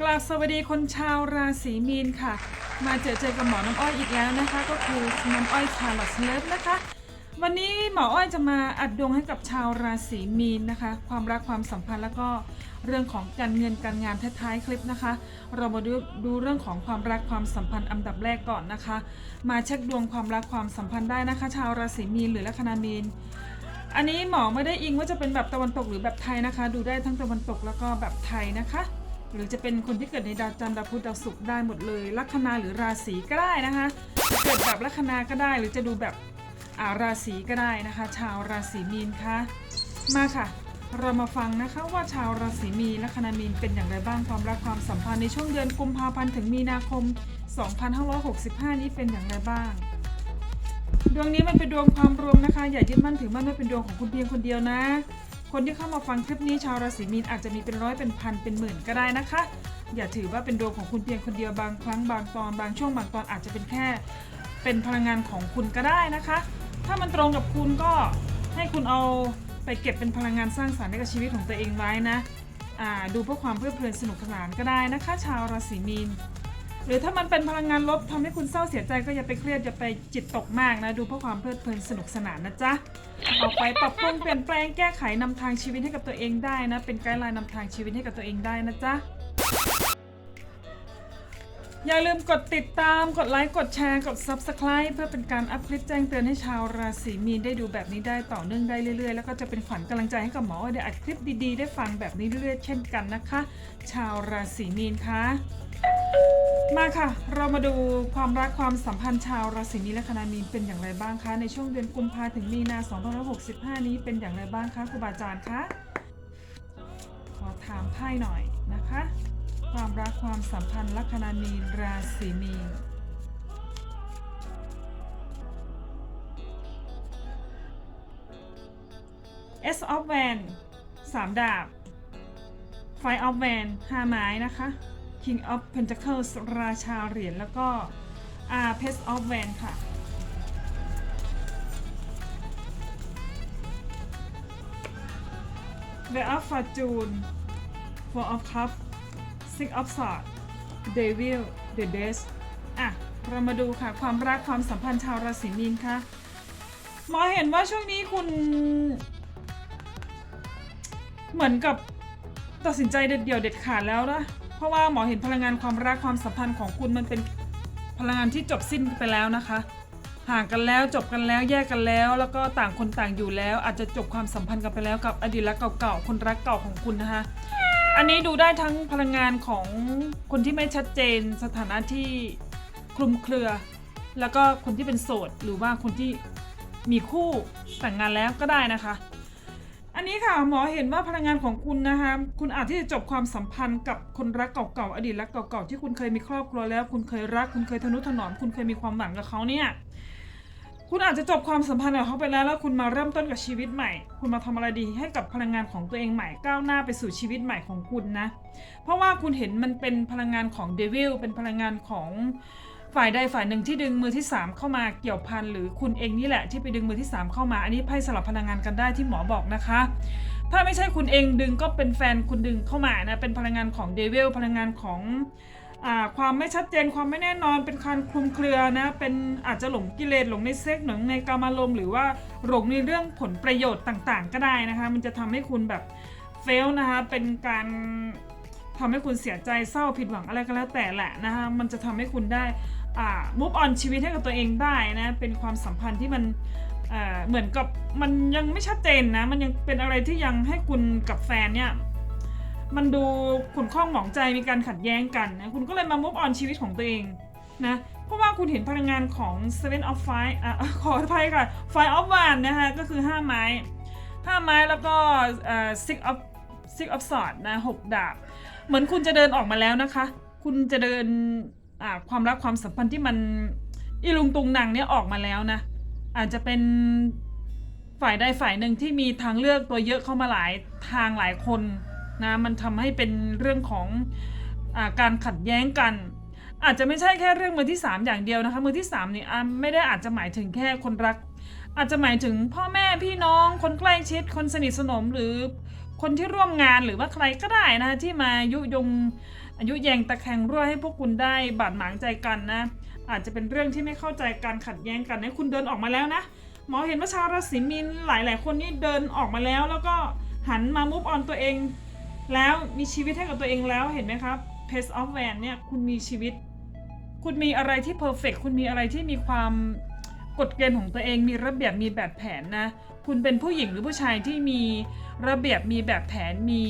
กราบสวัสดีคนชาวราศีมีนค่ะ มาเจอเจอกับหมอน้ำอ้อยอีกแล้วนะคะ ก็คือน้ำอ้อยชาลอตเลิฟนะคะ วันนี้หมออ้อยจะมาอัดดวงให้กับชาวราศีมีนนะคะ ความรักความสัมพันธ์แล้วก็เรื่องของการเงินการงานท้ายๆคลิปนะคะ เรามาดูดูเรื่องของความรักความสัมพันธ์อันดับแรกก่อนนะคะ มาเช็คดวงความรักความสัมพันธ์ได้นะคะ ชาวราศีมีนหรือลัคนามีนอันนี้หมอไม่ได้อิงว่าจะเป็นแบบตะวันตกหรือแบบไทยนะคะ ดูได้ทั้งตะวันตกแล้วก็แบบไทยนะคะ หรือจะเป็นคนที่เกิดในดาวจันทร์ดาวพุธดาวศุกร์ได้หมดเลยลัคนาหรือราศีก็ได้นะคะจะเกิดแบบลัคนาก็ได้ หรือจะดูแบบอ่าราศีก็ได้นะคะ ชาวราศีมีนคะมาค่ะ เรามาฟังนะคะว่าชาวราศีมีนลัคนามีนเป็นอย่างไรบ้างความรักความสัมพันธ์ในช่วงเดือนกุมภาพันธ์ถึงมีนาคม 2565 นี้เป็นอย่างไรบ้างดวงนี้มันเป็นดวงความรวมนะคะ อย่ายึดมั่นถือมั่นว่าเป็นดวงของคุณเพียงคนเดียวนะ คนที่เข้ามาฟังคลิปนี้ชาวราศีมีนอาจจะมีเป็นร้อยเป็นพันเป็นหมื่นก็ได้นะคะ อย่าถือว่าเป็นดวงของคุณเพียงคนเดียวบางครั้งบางตอนบางช่วงบางตอนอาจจะเป็นแค่ เป็นพลังงานของคุณก็ได้นะคะ ถ้ามันตรงกับคุณก็ให้คุณเอาไปเก็บเป็นพลังงานสร้างสรรค์ให้กับชีวิตของตัวเองไว้นะดูเพื่อความเพลิดเพลินสนุกสนานก็ได้นะคะ ชาวราศีมีน หรือถ้ามันเป็นพลังงานลบทำให้คุณเศร้าเสียใจก็อย่าไปเครียดอย่าไปจิตตกมากนะ ดูเพื่อความเพลิดเพลินสนุกสนานนะจ๊ะออกไปปรับปรุงเปลี่ยนแปลงแก้ไขนำทางชีวิตให้กับตัวเองได้นะ เป็นไกด์ไลน์นำทางชีวิตให้กับตัวเองได้นะจ๊ะอย่าลืมกดติดตาม กดไลค์ กดแชร์ กด Subscribe เพื่อเป็นการอัพคลิปแจ้งเตือนให้ชาวราศีมีนได้ดูแบบนี้ได้ต่อเนื่องได้เรื่อยๆ แล้วก็จะเป็นขวัญกำลังใจให้กับหมอว่าเดี๋ยวอัดคลิปดีๆ ได้ฟังแบบนี้เรื่อยๆ เช่นกันนะคะ ชาวราศีมีนคะ มาค่ะ เรามาดูความรักความสัมพันธ์ชาวราศีมีนและคณามีนเป็นอย่างไรบ้างคะ ในช่วงเดือนกุมภาถึงมีนา2565 นี้เป็นอย่างไรบ้างคะครูบาอาจารย์คะ ขอถามไพ่หน่อยนะคะ ความรักความสัมพันธ์ลัคนามีนราศีมีน S of Van สามดาบ Five of Van ห้าไม้นะคะ King of Pentacles ราชาเหรียญแล้วก็ R p e s of Van ค่ะ The of Fortune Four of Cups Six of Swords Devil The Death อะ เรามาดูค่ะ ความรักความสัมพันธ์ชาวราศีมีนค่ะหมอเห็นว่าช่วงนี้คุณ เหมือนกับตัดสินใจเด็ดเดี่ยวเด็ดขาดแล้วนะ เพราะว่าหมอเห็นพลังงานความรักความสัมพันธ์ของคุณมันเป็นพลังงานที่จบสิ้นไปแล้วนะคะ ห่างกันแล้วจบกันแล้วแยกกันแล้ว แล้วก็ต่างคนต่างอยู่แล้ว อาจจะจบความสัมพันธ์กันไปแล้วกับอดีตรักเก่าๆคนรักเก่าของคุณนะคะ อันนี้ดูได้ทั้งพลังงานของคนที่ไม่ชัดเจน สถานะที่คลุมเครือ แล้วก็คนที่เป็นโสดหรือว่าคนที่มีคู่แต่งงานแล้วก็ได้นะคะ อันนี้ค่ะหมอเห็นว่าพลังงานของคุณนะคะ คุณอาจที่จะจบความสัมพันธ์กับคนรักเก่าๆอดีตรักเก่าๆที่คุณเคยมีครอบครัวแล้ว คุณเคยรัก คุณเคยทนุถนอม คุณเคยมีความหวังกับเขาเนี่ยคุณอาจจะจบความสัมพันธ์กับเขาไปแล้วแล้วคุณมาเริ่มต้นกับชีวิตใหม่ คุณมาทำอะไรดีให้กับพลังงานของตัวเองใหม่ก้าวหน้าไปสู่ชีวิตใหม่ของคุณนะ เพราะว่าคุณเห็นมันเป็นพลังงานของเดวิลเป็นพลังงานของ ฝ่ายใดฝ่ายหนึ่งที่ดึงมือที่ 3 เข้ามาเกี่ยวพันหรือคุณเองนี่แหละที่ไปดึงมือที่ 3 เข้ามา อันนี้ไพ่สลับพลังงานกันได้ที่หมอบอกนะคะ ถ้าไม่ใช่คุณเองดึงก็เป็นแฟนคุณดึงเข้ามานะเป็นพลังงานของเดวิลพลังงานของอความไม่ชัดเจนความไม่แน่นอนเป็นการคลุมเครือนะเป็นอาจจะหลงกิเลสหลงในเซ็กหลงในกามารมหรือว่าหลงในเรื่องผลประโยชน์ต่างๆ ก็ได้นะคะ มันจะทำให้คุณแบบเฟลนะคะเป็นการทำให้คุณเสียใจเศร้าผิดหวังอะไรก็แล้วแต่แหละนะคะมันจะทำให้คุณได้ อ่า move on ชีวิตให้กับตัวเองได้นะ เป็นความสัมพันธ์ที่มันเหมือนกับมันยังไม่ชัดเจนนะ มันยังเป็นอะไรที่ยังให้คุณกับแฟนเนี่ยมันดูขุนข้องหมองใจมีการขัดแย้งกันนะ คุณก็เลยมา move on ชีวิตของตัวเองนะ เพราะว่าคุณเห็นพลังงานของ seven of five อะขออภัยค่ะ five of one นะคะก็คือ 5 ไม้ 5 ไม้แล้วก็เอ่อ six of six of swords นะหกดาบ เหมือนคุณจะเดินออกมาแล้วนะคะ คุณจะเดิน ความรักความสัมพันธ์ที่มันอีลุงตุงนางเนี่ยออกมาแล้วนะ อาจจะเป็นฝ่ายใดฝ่ายหนึ่งที่มีทางเลือกตัวเยอะเข้ามาหลายทางหลายคนนะมันทำให้เป็นเรื่องของอาการขัดแย้งกัน อาจจะไม่ใช่แค่เรื่องมือที่ 3 อย่างเดียวนะคะมือที่3เนี่ยไม่ได้อาจจะหมายถึงแค่คนรัก อาจจะหมายถึงพ่อแม่พี่น้องคนใกล้ชิด คนสนิทสนมหรือคนที่ร่วมงานหรือว่าใครก็ได้นะที่มายุยง อายุแยงตะแคงรั่วให้พวกคุณได้บาดหมางใจกันนะ อาจจะเป็นเรื่องที่ไม่เข้าใจการขัดแย้งกันในะคุณเดินออกมาแล้วนะหมอเห็นว่าชาวราศีมีนหลาย ๆ คนนี่เดินออกมาแล้ว แล้วก็หันมามุฟออนตัวเอง แล้วมีชีวิตให้กับตัวเองแล้วเห็นไหมครับ Pace of Van เนี่ยคุณมีชีวิต คุณมีอะไรที่เพอร์เฟกคุณมีอะไรที่มีความกฎเกณฑ์ของตัวเองมีระเบียบมีแบบแผนนะ คุณเป็นผู้หญิงหรือผู้ชายที่มีระเบียบมีแบบแผนมี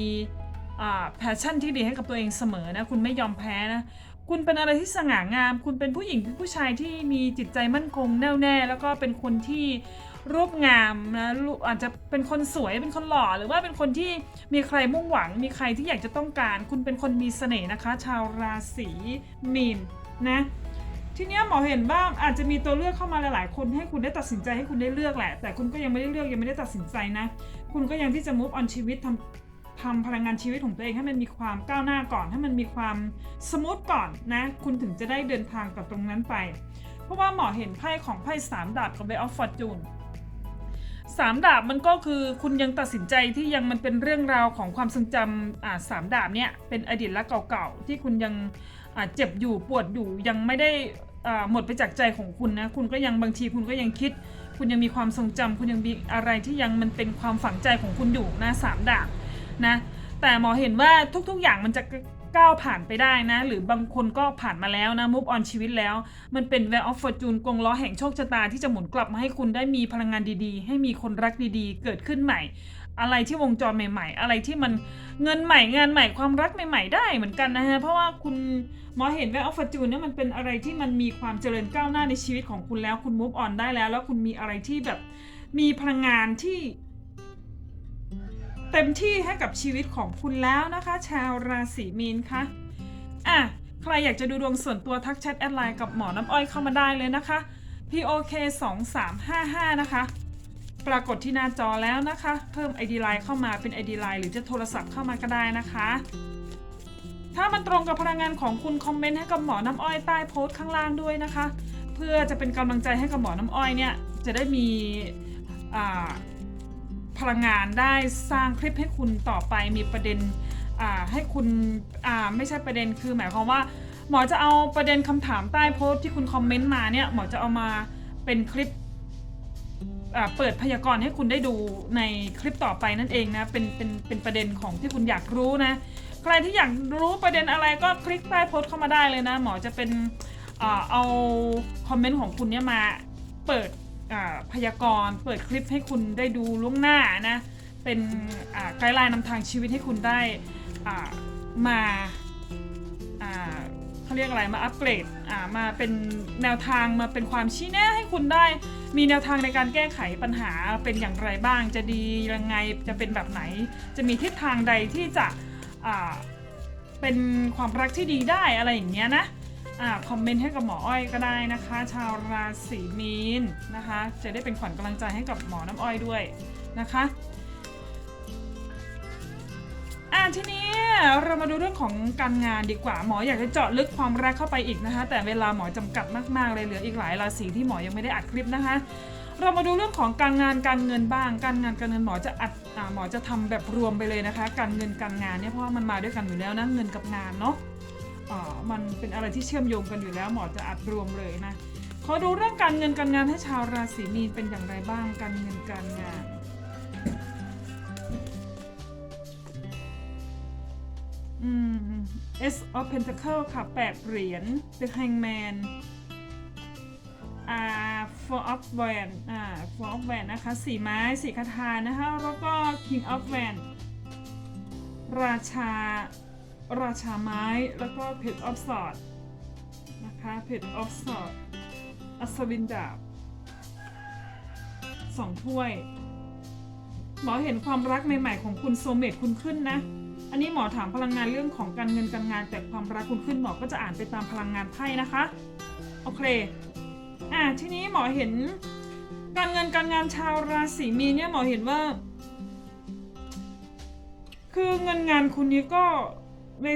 แพชชั่นที่ดีให้กับตัวเองเสมอนะ คุณไม่ยอมแพ้นะ คุณเป็นอะไรที่สง่างาม คุณเป็นผู้หญิงผู้ชายที่มีจิตใจมั่นคงแน่วแน่ แล้วก็เป็นคนที่รูปงามนะอาจจะเป็นคนสวยเป็นคนหล่อ หรือว่าเป็นคนที่มีใครมุ่งหวัง มีใครที่อยากจะต้องการ คุณเป็นคนมีเสน่ห์นะคะ ชาวราศีมีนนะทีนี้หมอเห็นบ้าอาจจะมีตัวเลือกเข้ามาหลาย ๆ คนให้คุณได้ตัดสินใจให้คุณได้เลือกแหละ แต่คุณก็ยังไม่ได้เลือกยังไม่ได้ตัดสินใจนะ คุณก็ยังที่จะ move on ชีวิตทำ ทำพลังงานชีวิตของตัวเองให้มันมีความก้าวหน้าก่อน ให้มันมีความสมูทก่อนนะ คุณถึงจะได้เดินทางกับตรงนั้นไป เพราะว่าหมอเห็นไพ่ของไพ่สามดาบกับ Bay of Fortune สามดาบมันก็คือคุณยังตัดสินใจที่ยังมันเป็นเรื่องราวของความทรงจำอ่าสามดาบเนี่ยเป็นอดีตและเก่าๆที่คุณยังอ่าเจ็บอยู่ปวดอยู่ยังไม่ได้อ่าหมดไปจากใจของคุณนะคุณก็ยังบางทีคุณก็ยังคิด คุณยังมีความทรงจำคุณยังมีอะไรที่ยังมันเป็นความฝังใจของคุณอยู่นะสามดาบ นะแต่หมอเห็นว่าทุกๆอย่างมันจะก้าวผ่านไปได้นะ หรือบางคนก็ผ่านมาแล้วนะ move on ชีวิตแล้ว มันเป็น w e of fortune กงล้อแห่งโชคชะตาที่จะหมุนกลับมาให้คุณได้มีพลังงานดีๆ ให้มีคนรักดีๆ เกิดขึ้นใหม่ อะไรที่วงจรใหม่ ๆ อะไรที่มันเงินใหม่งานใหม่ความรักใหม่ ๆ ได้เหมือนกันนะฮะ เพราะว่าคุณหมอเห็น w e of fortune เนี่ยมันเป็นอะไรที่มันมีความเจริญก้าวหน้าในชีวิตของคุณแล้ว คุณ move on ได้แล้ว แล้วคุณมีอะไรที่แบบมีพลังงานที่ เต็มที่ให้กับชีวิตของคุณแล้วนะคะ ชาวราศีมีนคะอะใครอยากจะดูดวงส่วนตัวทักแชทแอดไลน์กับหมอน้ำอ้อยเข้ามาได้เลยนะคะ POK 2 3 5 5นะคะ ปรากฏที่หน้าจอแล้วนะคะ เพิ่ม ID Line เข้ามาเป็น ID Line หรือจะโทรศัพท์เข้ามาก็ได้นะคะ ถ้ามันตรงกับพลังงานของคุณคอมเมนต์ให้กับหมอน้ำอ้อยใต้โพสต์ข้างล่างด้วยนะคะ เพื่อจะเป็นกำลังใจให้กับหมอน้ำอ้อยเนี่ยจะได้มีอ่า พลังงานได้สร้างคลิปให้คุณต่อไปมีประเด็นให้คุณไม่ใช่ประเด็นคือหมายความว่าหมอจะเอาประเด็นคำถามใต้โพสต์ที่คุณคอมเมนต์มาเนี่ยหมอจะเอามาเป็นคลิปเปิดพยากรณ์ให้คุณได้ดูในคลิปต่อไปนั่นเองนะเป็นเป็นเป็นประเด็นของที่คุณอยากรู้นะใครที่อยากรู้ประเด็นอะไรก็คลิกใต้โพสต์เข้ามาได้เลยนะ หมอจะเป็นอเอาคอมเมนต์ของคุณเนี่ยมาเปิด พยากรณ์เปิดคลิปให้คุณได้ดูล่วงหน้านะ เป็นไกด์ไลน์นำทางชีวิตให้คุณได้มาเขาเรียกอะไรมาอัปเกรดมาเป็นแนวทางมาเป็นความชี้แนะให้คุณได้ มีแนวทางในการแก้ไขปัญหาเป็นอย่างไรบ้าง จะดียังไงจะเป็นแบบไหน จะมีทิศทางใดที่จะเป็นความรักที่ดีได้อะไรอย่างเงี้ยนะ อ่าคอมเมนต์ให้กับหมออ้อยก็ได้นะคะ ชาวราศีมีนนะคะ จะได้เป็นขวัญกำลังใจให้กับหมอน้ำอ้อยด้วยนะคะอ่าทีนี้เรามาดูเรื่องของการงานดีกว่าหมออยากจะเจาะลึกความรักเข้าไปอีกนะคะ แต่เวลาหมอจำกัดมากๆเลยเหลืออีกหลายราศีที่หมอยังไม่ได้อัดคลิปนะคะ เรามาดูเรื่องของการงานการเงินบ้าง การงานการเงินหมอจะอัดอหมอจะทำแบบรวมไปเลยนะคะ การเงินการงานเนี่ยเพราะมันมาด้วยกันอยู่แล้วนะเงินกับงานเนาะ มันเป็นอะไรที่เชื่อมโยงกันอยู่แล้วหมอจะอัดรวมเลยนะขอดูเรื่องการเงินการงานให้ชาวราศีมีนเป็นอย่างไรบ้างการเงินการงานอืม S of Pentacle ค่ะแปดเหรียญ The Hangman อ่า Four of w a n อ่า Four of w a n นะคะสี่ไม้สี่คาถานะคะ แล้วก็ King of w a n ราชา ราชาไม้ แล้วก็เพจออฟสอดนะคะเพจออฟสอดอัศวินดาบสองถ้วย หมอเห็นความรักใหม่ๆของคุณโซเมตคุณขึ้นนะ อันนี้หมอถามพลังงานเรื่องของการเงินการงาน แต่ความรักคุณขึ้นหมอก็จะอ่านไปตามพลังงานไพ่นะคะ โอเค อะทีนี้หมอเห็น การเงินการงานชาวราศีมีนเนี่ยหมอเห็นว่า คือเงินงานคุณนี้ก็ ใน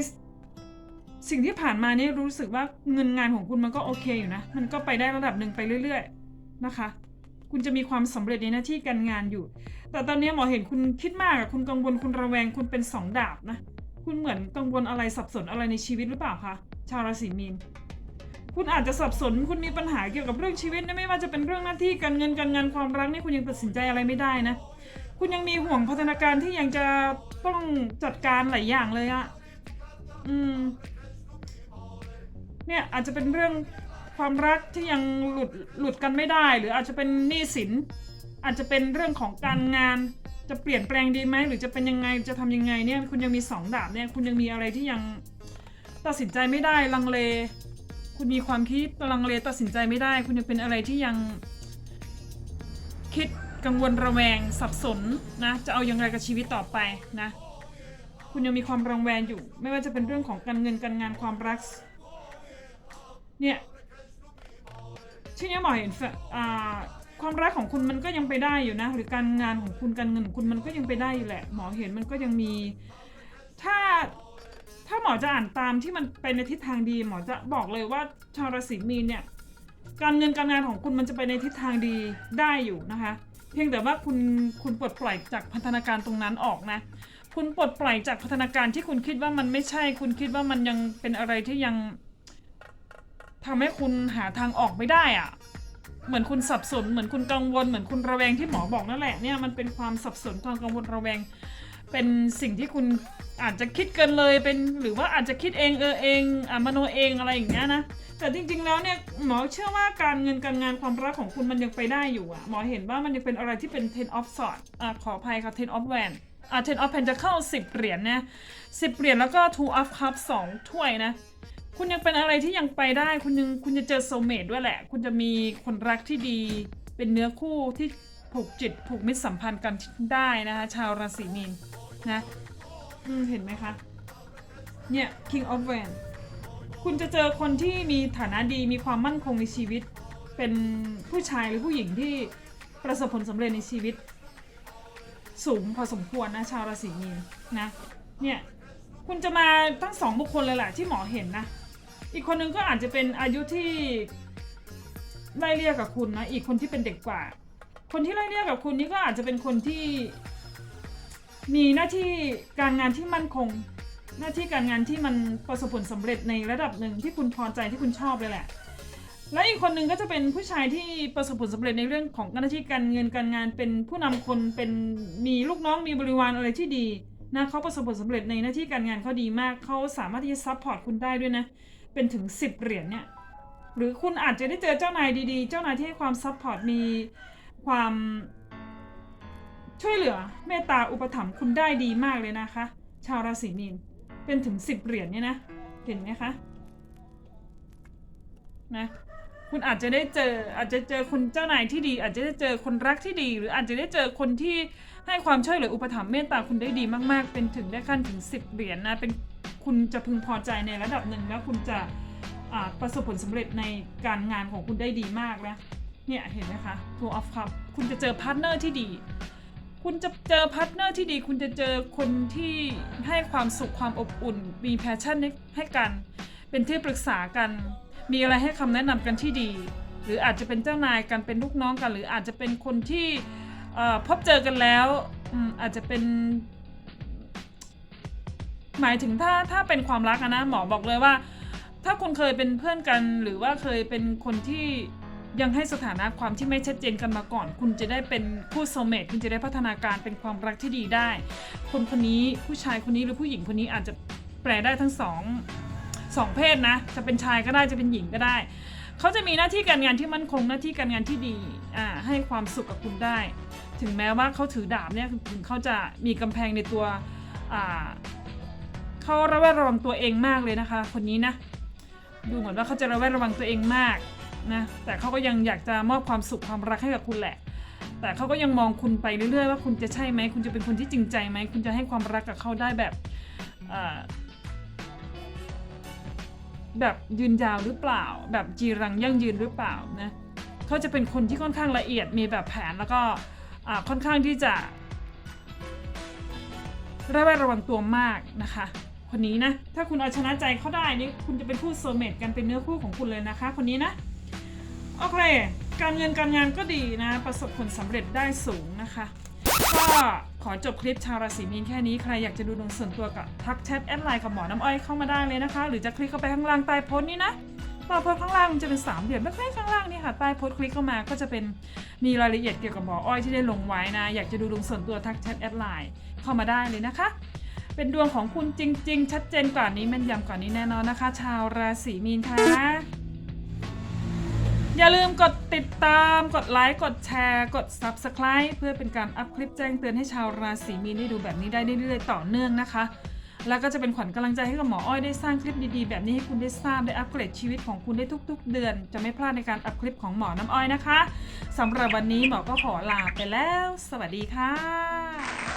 สิ่งที่ผ่านมานี่รู้สึกว่าเงินงานของคุณมันก็โอเคอยู่นะ มันก็ไปได้ระดับหนึ่งไปเรื่อย ๆ นะคะ คุณจะมีความสำเร็จในหน้าที่การงานอยู่ แต่ตอนนี้หมอเห็นคุณคิดมากอะคุณกังวลคุณระแวงคุณเป็นสองดาบนะ คุณเหมือนกังวลอะไรสับสนอะไรในชีวิตหรือเปล่าคะ ชาวราศีมีน คุณอาจจะสับสน คุณมีปัญหาเกี่ยวกับเรื่องชีวิตนะไม่ว่าจะเป็นเรื่องหน้าที่การเงินการงานความรักนี่คุณยังตัดสินใจอะไรไม่ได้นะ คุณยังมีห่วงพัฒนาการที่ยังจะต้องจัดการหลายอย่างเลยอะ อืม เนี่ยอาจจะเป็นเรื่องความรักที่ยังหลุดหลุดกันไม่ได้ หรืออาจจะเป็นหนี้สิน อาจจะเป็นเรื่องของการงาน จะเปลี่ยนแปลงดีไหมหรือจะเป็นยังไงจะทำยังไงเนี่ย คุณยังมีสองดาบเนี่ยคุณยังมีอะไรที่ยังตัดสินใจไม่ได้ลังเล คุณมีความคิดลังเลตัดสินใจไม่ได้ คุณยังเป็นอะไรที่ยัง คิดกังวลระแวงสับสนนะ จะเอาอย่างไรกับชีวิตต่อไปนะ คุณยังมีความระแวงอยู่ ไม่ว่าจะเป็นเรื่องของการเงินการงานความรัก เนี่ยที่นี้หมอเห็นความรักของคุณมันก็ยังไปได้อยู่นะ หรือการงานของคุณการเงินของคุณมันก็ยังไปได้อยู่แหละ หมอเห็นมันก็ยังมี ถ้าถ้าหมอจะอ่านตามที่มันไปในทิศทางดี หมอจะบอกเลยว่าชาวราศีมีนเนี่ยการเงินการงานของคุณมันจะไปในทิศทางดีได้อยู่นะคะ เพียงแต่ว่าคุณคุณปลดปล่อยจากพัฒนาการตรงนั้นออกนะ คุณปลดปล่อยจากพัฒนาการที่คุณคิดว่ามันไม่ใช่ คุณคิดว่ามันยังเป็นอะไรที่ยังทำให้คุณหาทางออกไม่ได้อะเหมือนคุณสับสน เหมือนคุณกังวล เหมือนคุณระแวงที่หมอบอกนั่นแหละเนี่ยมันเป็นความสับสนความกังวลระแวง เป็นสิ่งที่คุณอาจจะคิดเกินเลยเป็นหรือว่าอาจจะคิดเองเออเองอะมโนเองอะไรอย่างเงี้ยนะแต่จริงๆแล้วเนี่ยหมอเชื่อว่าการเงินการงานความรักของคุณมันยังไปได้อยู่อะหมอเห็นว่ามันยังเป็นอะไรที่เป็น ten of swords อะขออภัยค่ะ ten of wands อะ ten of pentacle สิบเหรียญนะสิบเหรียญแล้วก็ two of cups สองถ้วยนะ คุณยังเป็นอะไรที่ยังไปได้ คุณยังคุณจะเจอโซเมดด้วยแหละ คุณจะมีคนรักที่ดี เป็นเนื้อคู่ที่ผูกจิตผูกมิตรสัมพันธ์กันได้นะคะชาวราศีมีนนะเห็นไหมคะ เนี่ย king of wands คุณจะเจอคนที่มีฐานะดีมีความมั่นคงในชีวิต เป็นผู้ชายหรือผู้หญิงที่ประสบผลสำเร็จในชีวิต สูงพอสมควรนะชาวราศีมีนนะเนี่ยคุณจะมาทั้งสองบุคคลเลยแหละที่หมอเห็นนะ อีกคนนึงก็อาจจะเป็นอายุที่ไล่เรียกกับคุณนะอีกคนที่เป็นเด็กกว่า คนที่ไล่เรียกกับคุณนี่ก็อาจจะเป็นคนที่ มีหน้าที่การงานที่มั่นคง หน้าที่การงานที่มันประสบผลสำเร็จในระดับหนึ่งที่คุณพอใจที่คุณชอบเลยแหละ และอีกคนหนึ่งก็จะเป็นผู้ชายที่ประสบผลสำเร็จในเรื่องของหน้าที่การเงินการงาน เป็นผู้นำคนเป็นมีลูกน้องมีบริวารอะไรที่ดีนะเขาประสบผลสำเร็จในหน้าที่การงานเขาดีมากเขาสามารถที่จะซัพพอร์ตคุณได้ด้วยนะเป็นถึง 10 เหรียญเนี่ยหรือคุณอาจจะได้เจอเจ้านายดีๆ เจ้านายที่ให้ความซัพพอร์ตมีความช่วยเหลือเมตตาอุปถัมภ์คุณได้ดีมากเลยนะคะ ชาวราศีมีนเป็นถึง 10 เหรียญเนี่ยนะเห็นไหมคะนะ คุณอาจจะได้เจอ อาจจะเจอคนเจ้านายที่ดี อาจจะได้เจอคนรักที่ดี หรืออาจจะได้เจอคนที่ให้ความช่วยเหลืออุปถัมภ์เมตตาคุณได้ดีมากๆ เป็นถึงได้ขั้นถึง 10 เหรียญนะเป็นคุณจะพึงพอใจในระดับหนึ่งแล้วคุณจะประสบผลสำเร็จในการงานของคุณได้ดีมากนะเนี่ยเห็นไหมคะ Two of Cups คุณจะเจอพาร์ทเนอร์ที่ดี คุณจะเจอพาร์ทเนอร์ที่ดี คุณจะเจอคนที่ให้ความสุขความอบอุ่น มีแพชชั่นให้กัน เป็นที่ปรึกษากัน มีอะไรให้คำแนะนำกันที่ดี หรืออาจจะเป็นเจ้านายกันเป็นลูกน้องกัน หรืออาจจะเป็นคนที่พบเจอกันแล้วอาจจะเป็น หมายถึงถ้าถ้าเป็นความรักนะหมอบอกเลยว่า ถ้าคุณเคยเป็นเพื่อนกัน หรือว่าเคยเป็นคนที่ยังให้สถานะความที่ไม่ชัดเจนกันมาก่อน คุณจะได้เป็นคู่โซเมตคุณจะได้พัฒนาการเป็นความรักที่ดีได้ คนคนนี้ผู้ชายคนนี้หรือผู้หญิงคนนี้อาจจะแปลได้ทั้งสอง สองเพศนะ จะเป็นชายก็ได้จะเป็นหญิงก็ได้ เขาจะมีหน้าที่การงานที่มั่นคงหน้าที่การงานที่ดีอ่าให้ความสุขกับคุณได้ ถึงแม้ว่าเขาถือดาบเนี่ยถึงเขาจะมีกำแพงในตัวอ่าเขาระแวดระวังตัวเองมากเลยนะคะ คนนี้นะ ดูเหมือนว่าเขาจะระแวดระวังตัวเองมากนะแต่เขาก็ยังอยากจะมอบความสุขความรักให้กับคุณแหละ แต่เขาก็ยังมองคุณไปเรื่อยๆว่าคุณจะใช่ไหมคุณจะเป็นคนที่จริงใจไหมคุณจะให้ความรักกับเขาได้แบบ แบบยืนยาวหรือเปล่า แบบจีรังยั่งยืนหรือเปล่านะเขาจะเป็นคนที่ค่อนข้างละเอียดมีแบบแผนแล้วก็ค่อนข้างที่จะระแวดระวังตัวมากนะคะ คนนี้นะ ถ้าคุณเอาชนะใจเขาได้นี่คุณจะเป็นคู่โซเมตกันเป็นเนื้อคู่ของคุณเลยนะคะ คนนี้นะโอเค การเงินการงานก็ดีนะ ประสบผลสำเร็จได้สูงนะคะก็ ขอจบคลิปชาวราศีมีนแค่นี้ใครอยากจะดูดวงส่วนตัวกับทักแชทแอดไลน์กับหมอน้ำอ้อยเข้ามาได้เลยนะคะ หรือจะคลิกเข้าไปข้างล่างใต้โพสต์นี้นะใต้โพสต์ข้างล่างมันจะเป็นสามเหลี่ยมแล้วคลิกข้างล่างนี่ค่ะใต้โพสต์คลิกเข้ามาก็จะเป็นมีรายละเอียดเกี่ยวกับหมออ้อยที่ได้ลงไว้นะ อยากจะดูดวงส่วนตัวทักแชทแอดไลน์เข้ามาได้เลยนะคะ เป็นดวงของคุณจริง ๆ ชัดเจนกว่านี้แม่นยำกว่านี้แน่นอนนะคะ ชาวราศีมีนค่ะ อย่าลืมกดติดตาม กดไลค์ กดแชร์ กด Subscribe เพื่อเป็นการอัพคลิปแจ้งเตือนให้ชาวราศีมีนได้ดูแบบนี้ได้เรื่อยๆต่อเนื่องนะคะ แล้วก็จะเป็นขวัญกำลังใจให้กับหมออ้อยได้สร้างคลิปดีๆ แบบนี้ให้คุณได้ทราบได้อัปเกรดชีวิตของคุณได้ทุก ๆ เดือน จะไม่พลาดในการอัพคลิปของหมอน้ำอ้อยนะคะสำหรับวันนี้หมอก็ขอลาไปแล้ว สวัสดีค่ะ